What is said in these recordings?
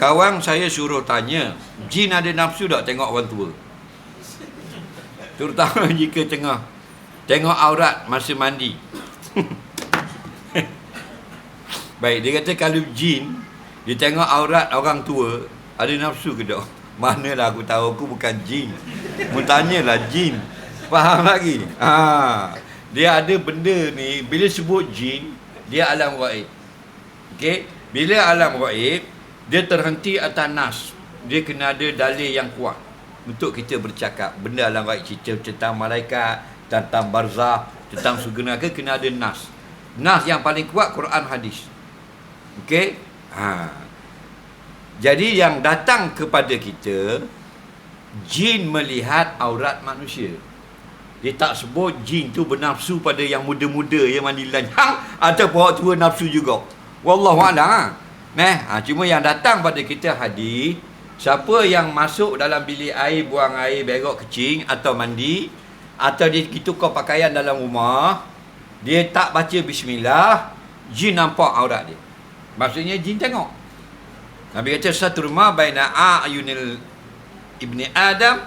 Kawan saya suruh tanya, jin ada nafsu tak tengok orang tua? Terutama jika tengah tengok aurat masa mandi. Baik, dia kata kalau jin dia tengok aurat orang tua, ada nafsu ke tak? Manalah aku tahu aku bukan jin. Mu tanyalah jin. Faham lagi? Ha. Dia ada benda ni bila sebut jin, dia alam gaib. Okey? Bila alam gaib, dia terhenti atas nas. Dia kena ada dalil yang kuat untuk kita bercakap. Benda alam gaib cerita tentang malaikat, tentang barzah, tentang surga neraka kena ada nas. Nas yang paling kuat Quran hadis. Okey? Ha. Jadi yang datang kepada kita jin melihat aurat manusia. Dia tak sebut jin tu bernafsu pada yang muda-muda yang mandi lanjang atau bawa tua nafsu juga. Wallahu a'lam. Nah, ha, cuma yang datang pada kita hadis siapa yang masuk dalam bilik air buang air berok kecing atau mandi atau dia tukar pakaian dalam rumah dia tak baca bismillah jin nampak aurat dia. Maksudnya jin tengok. Nabi kata satu rumah baina a'yunil ibni Adam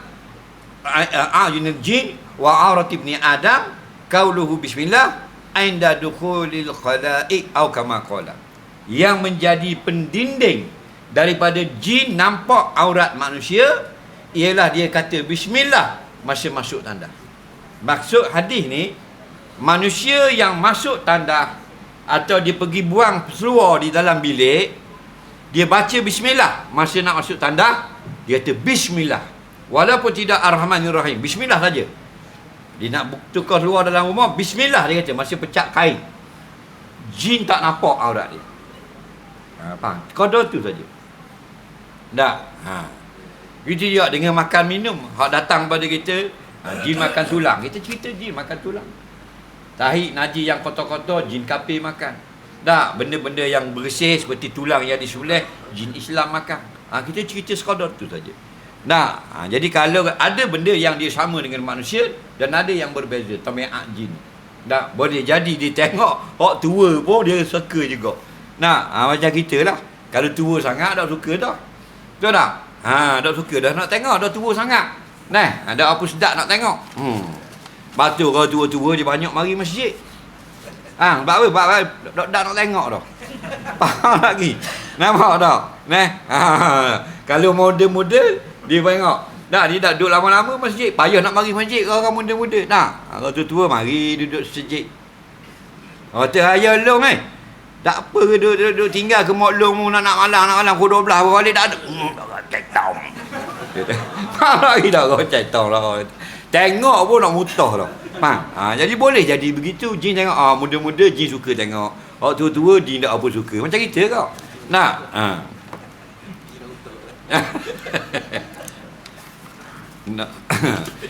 a'yunil jin wa aurat ibni Adam qauluhu bismillah inda dukhulil khala'iq atau kama qala yang menjadi pendinding daripada jin nampak aurat manusia ialah dia kata bismillah masa masuk tanda. Maksud hadis ni manusia yang masuk tanda atau dia pergi buang seluar di dalam bilik dia baca bismillah. Masa nak masuk tanda dia kata bismillah. Walaupun tidak ar-rahmanir-rahim bismillah saja. Dia nak tukar keluar dalam rumah Bismillah dia kata Masih pecah kain. Jin tak nampak aurat dia ha, Faham? Kodor tu saja Tak ha. Itu juga dengan makan minum Hak datang pada kita ha, Jin makan tulang Kita cerita jin makan tulang Tahik naji yang kotor-kotor Jin kapir makan Tak Benda-benda yang bersih Seperti tulang yang disebelah Jin Islam makan ha, Kita cerita sekodor tu saja Nah, ha, jadi kalau ada benda yang dia sama dengan manusia dan ada yang berbeza, tabiat jin. Nah, boleh jadi dia tengok orang tua pun dia suka juga. Nah, ha, macam kita lah. Kalau tua sangat dah suka dah. Betul tak? Ha, dah suka dah nak tengok dah tua sangat. Nah, ada apa sedap nak tengok. Hmm. Batu kalau tua-tua dia banyak mari masjid. Ha, sebab apa? Sebab apa? Dak dak nak tengok dah. Faham lagi? Nampak tak? Nah, ha, kalau muda-muda dia tengok. Dah dia dah duduk lama-lama masjid. Payah nak mari masjid kalau orang muda-muda. Nah, kalau tua-tua mari duduk sejik. Kata ayah long eh. Tak apa ke duduk, duduk, duduk tinggal ke mak long nak nak malam nak malam pukul 12 balik tak ada. Hmm, tau. Lagi dah kau tau lah. Tengok pun nak mutah dah. Faham? Ha, jadi boleh jadi begitu. Jin tengok, ah, muda-muda jin suka tengok. Orang tua-tua jin tak apa suka. Macam kita kau. Nak? Ha. nak